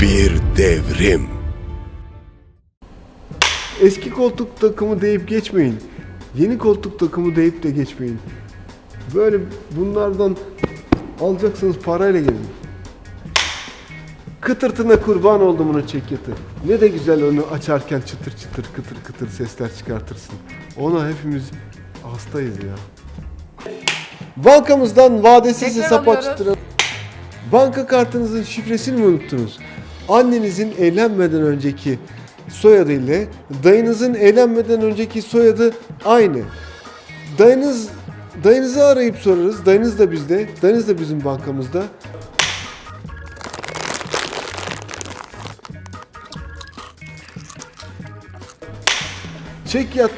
bir devrim. Eski koltuk takımı deyip geçmeyin. Yeni koltuk takımı deyip de geçmeyin. Böyle bunlardan alacaksınız parayla gelin. Kıtırtına kurban oldum onun çekyatı. Ne de güzel onu açarken çıtır çıtır kıtır kıtır sesler çıkartırsın. Ona hepimiz hastayız ya. Bankamızdan vadesiz Tekrar hesap açtırın. Banka kartınızın şifresini mi unuttunuz? Annenizin evlenmeden önceki soyadı ile dayınızın evlenmeden önceki soyadı aynı. Dayınız dayınızı arayıp sorarız. Dayınız da bizde. Dayınız da bizim bankamızda. Çek yat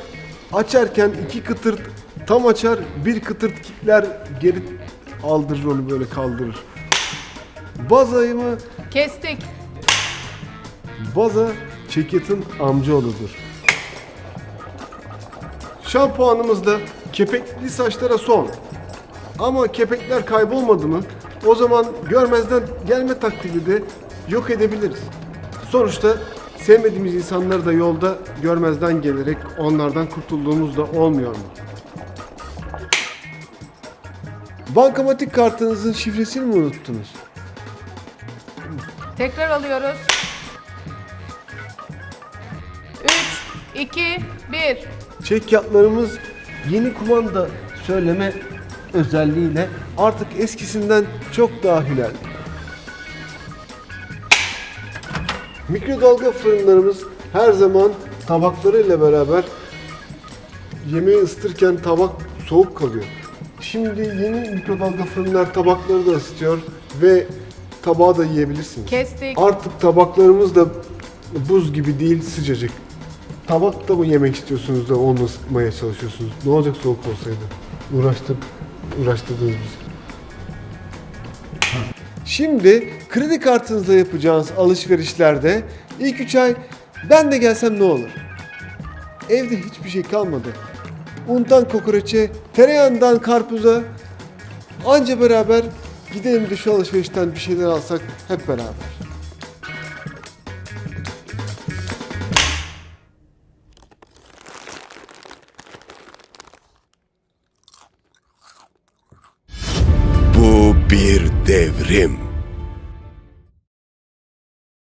açarken iki kıtırt tam açar, bir kıtırt kitler geri aldırır onu böyle kaldırır. Bazayı mı? Kestik. Baza çekyatın amcaoğludur. Şampuanımızda kepekli saçlara son. Ama kepekler kaybolmadı mı? O zaman görmezden gelme taktiği de yok edebiliriz. Sonuçta sevmediğimiz insanları da yolda görmezden gelerek onlardan kurtulduğumuz da olmuyor mu? Bankamatik kartınızın şifresini mi unuttunuz? Tekrar alıyoruz. 2, 1. Çekyatlarımız yeni kumanda söyleme özelliğiyle artık eskisinden çok daha hünerli. Mikrodalga fırınlarımız her zaman tabaklarıyla beraber yemeği ısıtırken tabak soğuk kalıyor. Şimdi yeni mikrodalga fırınlar tabakları da ısıtıyor ve tabağı da yiyebilirsiniz. Kestik. Artık tabaklarımız da buz gibi değil sıcacık. Tabakta mı yemek istiyorsunuz da onu ısıtmaya çalışıyorsunuz? Ne olacak soğuk olsaydı? Uğraştık, uğraştırdınız bizi. Şimdi kredi kartınızla yapacağınız alışverişlerde ilk 3 ay ben de gelsem ne olur? Evde hiçbir şey kalmadı. Undan kokoreçe, tereyağından karpuza anca beraber gidelim de şu alışverişten bir şeyler alsak hep beraber. Bir devrim.